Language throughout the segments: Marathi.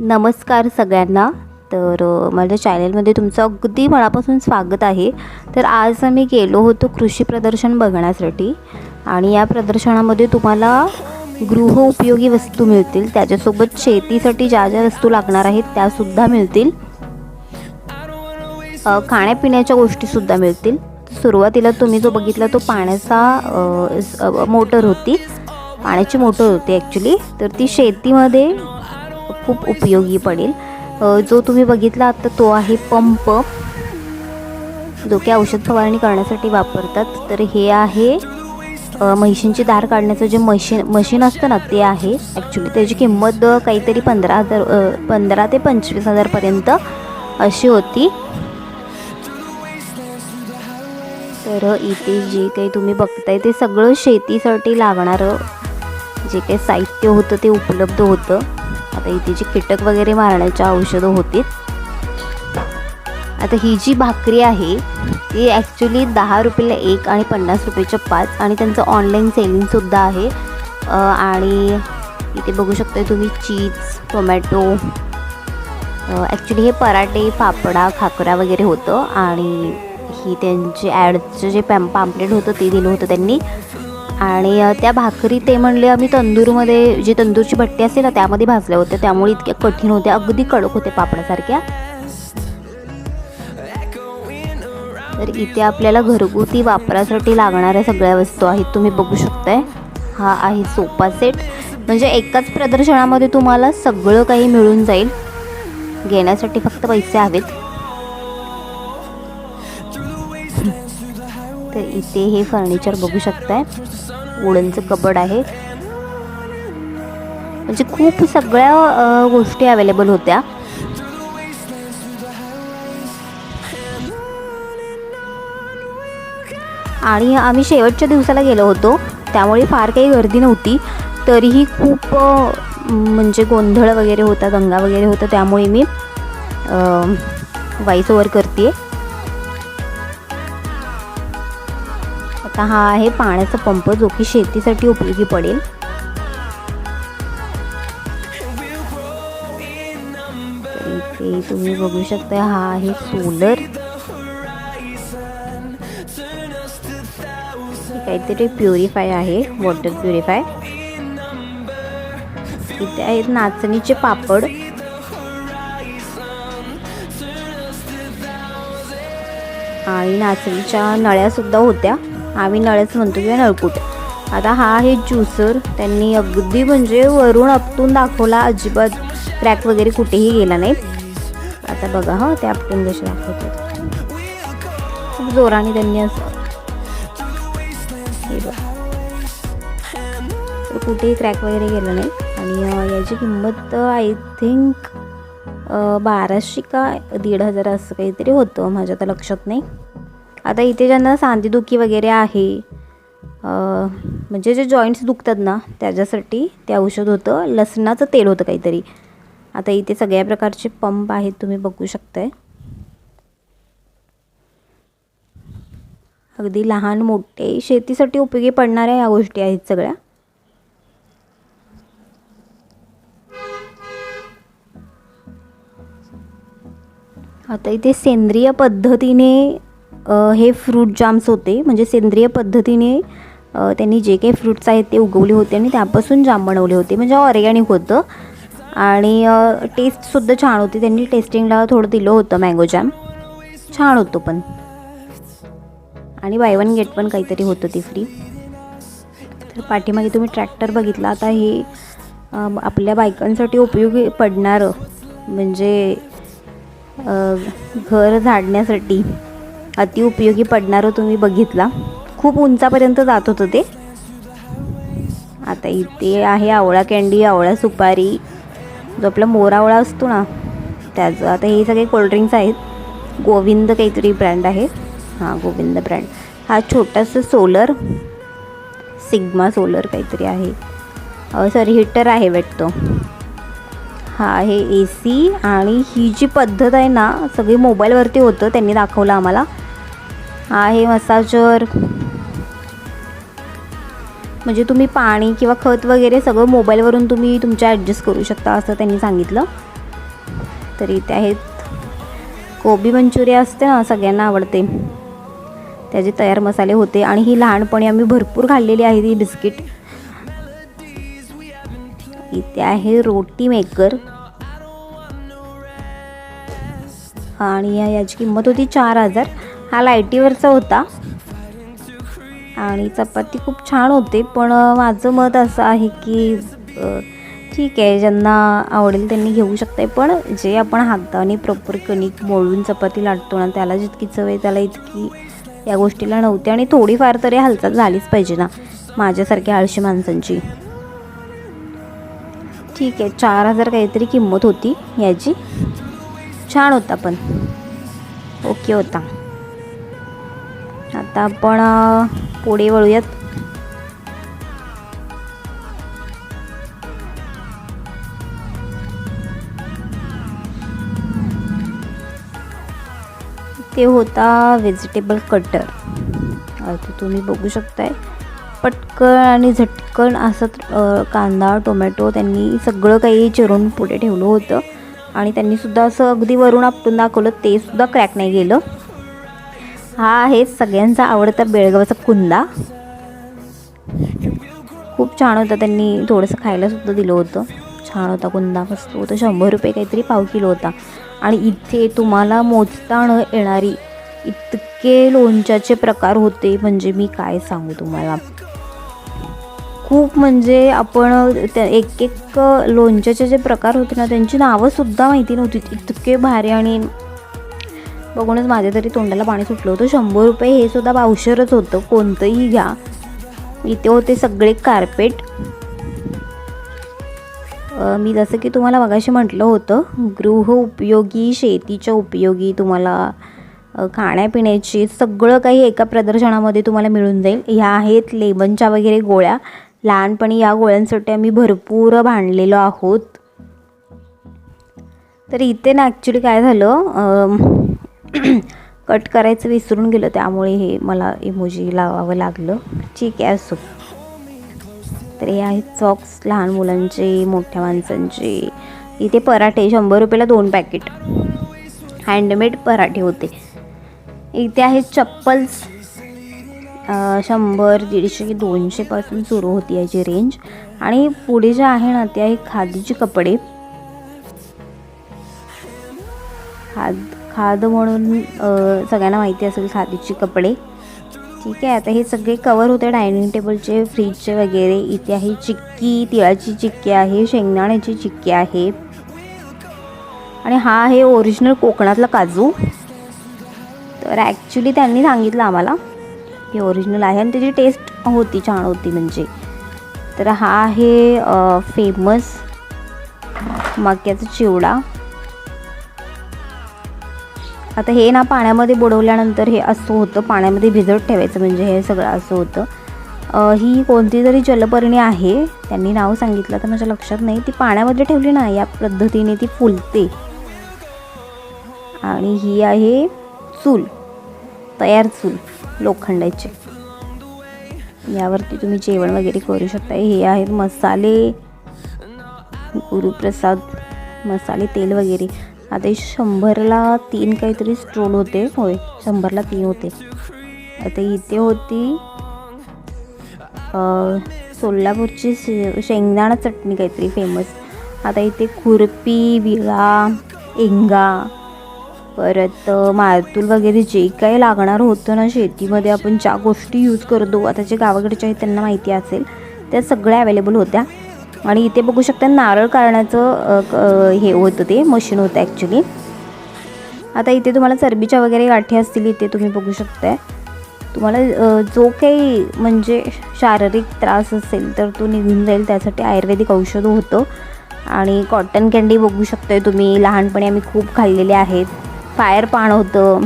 नमस्कार सगळ्यांना. तर माझ्या चॅनलमध्ये तुमचं अगदी मनापासून स्वागत आहे. तर आज आम्ही गेलो होतो कृषी प्रदर्शन बघण्यासाठी आणि या प्रदर्शनामध्ये तुम्हाला गृह उपयोगी वस्तू मिळतील. त्याच्यासोबत शेतीसाठी ज्या ज्या वस्तू लागणार आहेत त्यासुद्धा मिळतील. खाण्यापिण्याच्या गोष्टीसुद्धा मिळतील. सुरुवातीला तुम्ही जो बघितला तो पाण्याचा मोटर होती. पाण्याची मोटर होती ॲक्च्युली तर ती शेतीमध्ये खूप उपयोगी पडेल. जो तुम्ही बघितला आता तो आहे पंप. जो की औषध फवारणी करण्यासाठी वापरतात. तर हे आहे म्हशींची दार धार काढण्याचं जे मशीन मशीन असतं ना ते आहे. ॲक्च्युली त्याची किंमत काहीतरी पंधरा हजार पंधरा ते पंचवीस हजारपर्यंत अशी होती. तर इथे जे काही तुम्ही बघताय ते सगळं शेतीसाठी लागणारं जे काही साहित्य होतं ते उपलब्ध होतं. आता इथे जी कीटक वगैरे मारण्याच्या औषधं होती. आता ही जी भाकरी आहे ती ॲक्च्युली दहा रुपयाला एक आणि पन्नास रुपयाच्या पाच आणि त्यांचं ऑनलाईन सेलिंगसुद्धा आहे. आणि इथे बघू शकता तुम्ही चीज टोमॅटो ॲक्च्युली हे पराठे फाफडा खाकरा वगैरे होतं आणि ही त्यांचे ॲडचं जे पॅम पाम्पलेट होतं ते दिलं होतं त्यांनी. आणि त्या भाकरी ते म्हणले आम्ही तंदूरमध्ये जी तंदूरची भट्टी असते ना त्यामध्ये भाजल्या होत्या. त्यामुळे इतक्या कठीण होत्या. अगदी कडक होते पापडासारख्या. तर इथे आपल्याला घरगुती वापरासाठी लागणाऱ्या सगळ्या वस्तू आहेत. तुम्ही बघू शकताय. हा आहे सोफा सेट. म्हणजे एकाच प्रदर्शनामध्ये तुम्हाला सगळं काही मिळून जाईल. घेण्यासाठी फक्त पैसे हवेत. तर इथे हे फर्निचर बघू शकताय. वुडनचं कबड आहे. म्हणजे खूप सगळ्या गोष्टी अवेलेबल होत्या. आणि आम्ही शेवटच्या दिवसाला गेलो होतो. त्यामुळे फार काही गर्दी नव्हती. तरीही खूप म्हणजे गोंधळ वगैरे होता दंगा वगैरे होता. त्यामुळे मी वाईस ओव्हर करते तर हा आहे पाण्याचा पंप जो की शेतीसाठी उपयोगी पडेल. इथे तुम्ही बघू शकता हा आहे सोलर. काहीतरी प्युरिफाय आहे वॉटर प्युरिफाय. इथे आहेत नाचणीचे पापड. आणि नाचणीच्या नळ्यासुद्धा होत्या. आम्ही नळच म्हणतो किंवा नळकूट. आता हा आहे ज्युसर. त्यांनी अगदी म्हणजे वरून आपटून दाखवला. अजिबात क्रॅक वगैरे कुठेही गेला नाही. आता बघा हा ते आपटून कसे दाखवतात. खूप जोराने त्यांनी असं हे तर कुठेही क्रॅक वगैरे गेला नाही. आणि याची किंमत आय थिंक बाराशे का दीड हजार असं काहीतरी होतं माझ्या आता लक्षात नाही. आता इथे ज्यांना सांधेदुखी वगैरे आहे म्हणजे जे जॉईंट्स दुखतात ना त्याच्यासाठी ते औषध होतं. लसणाचं तेल होतं काहीतरी. आता इथे सगळ्या प्रकारचे पंप आहेत तुम्ही बघू शकताय. अगदी लहान मोठे शेतीसाठी उपयोगी पडणाऱ्या या गोष्टी आहेत सगळ्या. आता इथे सेंद्रिय पद्धतीने हे फ्रूट जाम्स होते. म्हणजे सेंद्रिय पद्धतीने त्यांनी जे काही फ्रूट्स आहेत ते उगवले होते आणि त्यापासून जाम बनवले होते. म्हणजे ऑर्गॅनिक होतं. आणि टेस्टसुद्धा छान होती. त्यांनी टेस्टिंगला थोडं दिलं होतं मँगो जॅम छान होतो पण. आणि बाय वन गेट पण काहीतरी होतं ती फ्री तर पाठीमागे तुम्ही ट्रॅक्टर बघितला. आता हे आपल्या बायकांसाठी उपयोगी पडणारं. म्हणजे घर झाडण्यासाठी. अतिउपयोगी पडणारं हो तुम्ही बघितला. खूप उंचापर्यंत जात होतं ते. आता इथे आहे आवळा कँडी आवळा सुपारी. जो आपला मोरावळा असतो ना त्याचं आता हे सगळे कोल्ड्रिंक्स आहेत. गोविंद काहीतरी ब्रँड आहे. हां गोविंद ब्रँड हा छोटासा सोलर सिग्मा सोलर काहीतरी आहे. सॉरी हिटर आहे वाटतं. हा आहे ए सी आणि ही जी पद्धत आहे ना सगळी मोबाईलवरती होतं त्यांनी दाखवलं आम्हाला. आहे मसाजर म्हणजे तुम्ही पाणी किंवा खत वगैरे सगळं मोबाईलवरून तुम्ही तुमच्या ॲडजस्ट करू शकता असं त्यांनी सांगितलं. तर इथे आहेत. कोबी मंचुरिया असते ना सगळ्यांना आवडते. त्याचे तयार मसाले होते आणि ही लहानपणी आम्ही भरपूर खाल्लेली आहे ही बिस्किट. इथे आहे रोटी मेकर. आणि याची किंमत होती चार हजार. हा लायटीवरचा होता. आणि चपाती खूप छान होते पण माझं मत असं आहे की ठीक आहे ज्यांना आवडेल त्यांनी घेऊ शकते पण जे आपण हाताने प्रॉपर कणिक मोळून चपाती लाटतो ना त्याला जितकी चव आहे त्याला इतकी या गोष्टीला नव्हती. आणि थोडीफार तरी हालचाल झालीच पाहिजे ना माझ्यासारख्या आळशी माणसांची. ठीक आहे चार हजार काहीतरी किंमत होती याची. छान होता पण. ओके होता. आता आपण पुढे वळूयात. ते होता व्हेजिटेबल कटर तो तुम्ही बघू शकताय. पटकन आणि झटकन असं कांदा टोमॅटो त्यांनी सगळं काही चिरून पुढे ठेवलं होतं. आणि त्यांनीसुद्धा असं अगदी वरून आपटून दाखवलं ते सुद्धा क्रॅक नाही गेलं. हा आहे सगळ्यांचा आवडता बेळगावचा कुंदा. खूप छान होता त्यांनी थोडंसं खायला सुद्धा दिलं होतं. छान होता कुंदा मस्त होतं. शंभर रुपये काहीतरी पाव किलो होता. आणि इथे तुम्हाला मोजता न येणारी इतके लोणच्याचे प्रकार होते म्हणजे मी काय सांगू तुम्हाला? खूप म्हणजे आपण त्या एक एक लोणच्याचे जे प्रकार होते ना त्यांची नावंसुद्धा माहिती नव्हती. इतके भारी आणि बघूनच माझ्या तरी तोंडाला पाणी सुटलं होतं. शंभर रुपये हे सुद्धा पावशरच होतं. कोणतंही घ्या. इथे होते सगळे कार्पेट मी जसं की तुम्हाला मगाशी म्हटलं होतं गृह उपयोगी शेतीच्या उपयोगी तुम्हाला खाण्यापिण्याची सगळं काही एका प्रदर्शनामध्ये तुम्हाला मिळून जाईल. ह्या आहेत लेमनच्या वगैरे गोळ्या. लहानपणी या गोळ्यांसाठी आम्ही भरपूर भांडलेलो आहोत. तर इथे ना ॲक्च्युली काय झालं कट करायचं विसरून गेलं त्यामुळे हे मला इमोजी लावावं लागलं. ठीक आहे असो. तर हे आहेत सॉक्स लहान मुलांचे मोठ्या माणसांचे. इथे पराठे शंभर रुपयाला दोन पॅकेट हँडमेड पराठे होते. इथे आहेत चप्पल्स. शंभर दीडशे दोनशेपासून सुरू होती याची रेंज आणि पुढे जे आहे ना ते आहे खादीचे कपडे. खाद खाद म्हणून सगळ्यांना माहिती असेल खादीचे कपडे. ठीक आहे आता हे सगळे कवर होते डायनिंग टेबलचे फ्रीजचे वगैरे इथे आहे चिक्की तिळाची चिक्की आहे शेंगदाण्याची चिक्की आहे. आणि हा आहे ओरिजिनल कोकणातला काजू. तर ॲक्च्युली त्यांनी सांगितलं आम्हाला हे ओरिजिनल आहे आणि त्याची टेस्ट होती छान होती म्हणजे. तर हा आहे फेमस मक्याचा चिवडा. आता हे ना पाण्यामध्ये बुडवल्यानंतर हे असं होतं पाण्यामध्ये भिजत ठेवायचं म्हणजे हे सगळं असं होतं. ही कोणती तरी जलपर्णी आहे त्यांनी नाव सांगितलं तर माझ्या लक्षात नाही. ती पाण्यामध्ये ठेवली ना या पद्धतीने ती फुलते. आणि ही आहे चूल तयार चूल लोखंडाची. यावरती तुम्ही जेवण वगैरे करू शकता हे आहेत मसाले गुरुप्रसाद मसाले तेल वगैरे. आता शंभरला तीन काहीतरी स्ट्रोल होते. होय शंभरला तीन होते. आता इथे होती सोलापूरची शे शेंगदाणा चटणी काहीतरी फेमस आता इथे खुरपी विळा एंगा परत मारतूल वगैरे जे काही लागणार होतं ना शेतीमध्ये आपण ज्या गोष्टी यूज करतो आता जे गावाकडच्या आहेत त्यांना माहिती असेल. त्या सगळ्या अवेलेबल होत्या. आणि इथे बघू शकता नारळ काढण्याचं क- हे होतं ते मशीन होतं ॲक्च्युली आता इथे तुम्हाला चरबीच्या वगैरे गाठी असतील इथे तुम्ही बघू शकताय. तुम्हाला जो काही म्हणजे शारीरिक त्रास असेल तर तो निघून जाईल. त्यासाठी आयुर्वेदिक औषध होतं. आणि कॉटन कॅन्डी बघू शकताय तुम्ही. लहानपणी आम्ही खूप खाल्लेले आहेत. फायर पान होतं.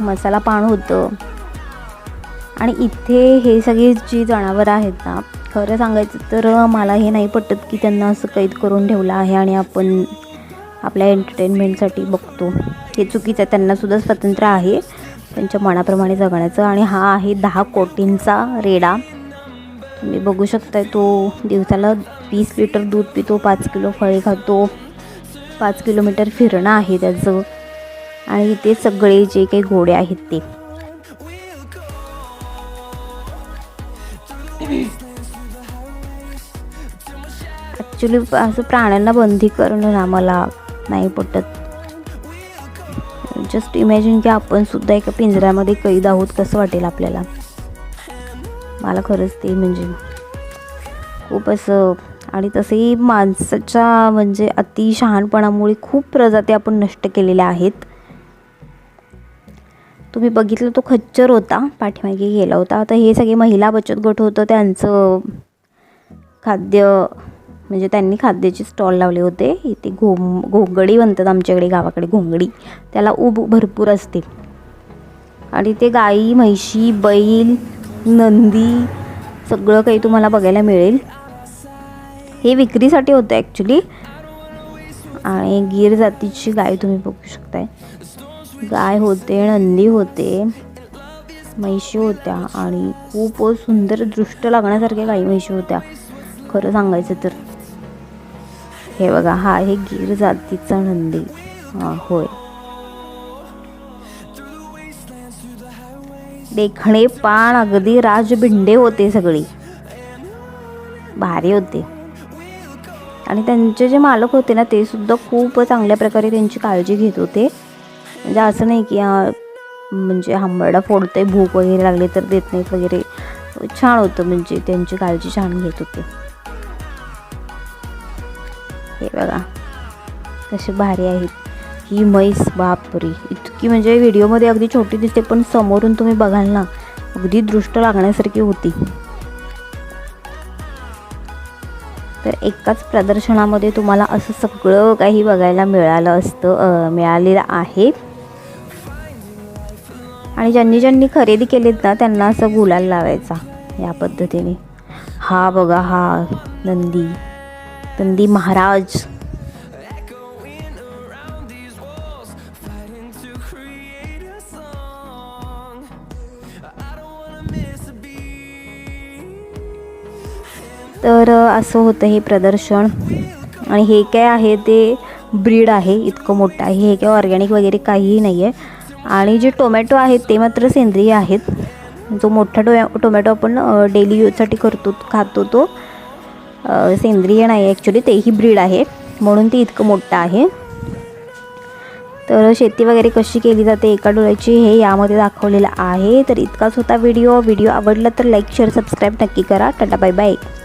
मसाला पान होतं. आणि इथे हे सगळी जी जनावरं आहेत ना खरं सांगायचं तर मला हे नाही पटत की त्यांना असं कैद करून ठेवलं आहे आणि आपण आपल्या एंटरटेनमेंटसाठी बघतो. हे चुकीचं आहे. त्यांनासुद्धा स्वातंत्र्य आहे. त्यांच्या मनाप्रमाणे जगण्याचं आणि हा आहे दहा कोटींचा रेडा. तुम्ही बघू शकताय तो दिवसाला वीस लिटर दूध पितो पाच किलो फळे खातो पाच किलोमीटर फिरणं आहे त्याचं. आणि ते सगळे जे काही घोडे आहेत ते. ॲक्च्युली असं प्राण्यांना बंदी करणं ना मला नाही पटत. जस्ट इमॅजिन की आपण सुद्धा एका पिंजऱ्यामध्ये कैद आहोत कसं वाटेल आपल्याला? मला खरंच ते म्हणजे खूप असं आणि तसेही माणसाच्या म्हणजे अति शहाणपणामुळे खूप प्रजाती आपण नष्ट केलेल्या आहेत. तुम्ही बघितलं तो खच्चर होता पाठीमागे गेला होता. आता हे सगळे महिला बचत गट होतं त्यांचं खाद्य म्हणजे त्यांनी खाद्याचे स्टॉल लावले होते. इथे घोम घोंगडी म्हणतात आमच्याकडे गावाकडे घोंगडी. त्याला ऊब भरपूर असते. आणि ते गाई म्हैशी बैल नंदी सगळं काही तुम्हाला बघायला मिळेल. हे विक्रीसाठी होतं ॲक्च्युली आणि गीर जातीची गाय तुम्ही बघू शकताय. गाय होते नंदी होते म्हैशी होत्या आणि खूप सुंदर दृष्ट लागण्यासारख्या गाई म्हैशी होत्या. खरं सांगायचं तर. हे बघा हा आहे गीर जातीचा नंदी. होय. देखणे पान अगदी राजबिंडे होते सगळी. भारी होते. आणि त्यांचे जे मालक होते ना ते सुद्धा खूप चांगल्या प्रकारे त्यांची काळजी घेत होते. म्हणजे असं नाही की म्हणजे हांबरडा फोडते भूक वगैरे लागली तर देत नाहीत वगैरे. छान होतं म्हणजे त्यांची काळजी छान घेत होते. हे बघा. कसे भारी आहेत ही. म्हैस बापरी. इतकी म्हणजे व्हिडिओमध्ये अगदी छोटी दिसते पण समोरून तुम्ही बघाल ना अगदी दृष्ट लागण्यासारखी होती. तर एकाच प्रदर्शनामध्ये तुम्हाला असं सगळं काही बघायला मिळालं असतं मिळालेलं आहे. आणि ज्यांनी ज्यांनी खरेदी केलीत ना त्यांना असं गुलाल लावायचा या पद्धतीने. हा बघा हा नंदी. नंदी महाराज. तर असं होतं हे प्रदर्शन. आणि हे काय आहे ते ब्रीड आहे इतकं मोठं आहे. हे काय ऑर्गॅनिक वगैरे काहीही नाही आहे. आणि जे टोमॅटो आहेत ते मात्र सेंद्रिय आहेत. जो मोठा टो टोमॅटो आपण डेली यूजसाठी करतो खातो तो. सेंद्रिय नाही ॲक्च्युली तेही ब्रीड आहे. म्हणून ती इतकं मोठं आहे. तर शेती वगैरे कशी केली जाते एका डोळ्याची हे यामध्ये दाखवलेलं आहे. तर इतकाच होता व्हिडिओ व्हिडिओ आवडला तर लाईक शेअर सबस्क्राईब नक्की करा. Tata bye bye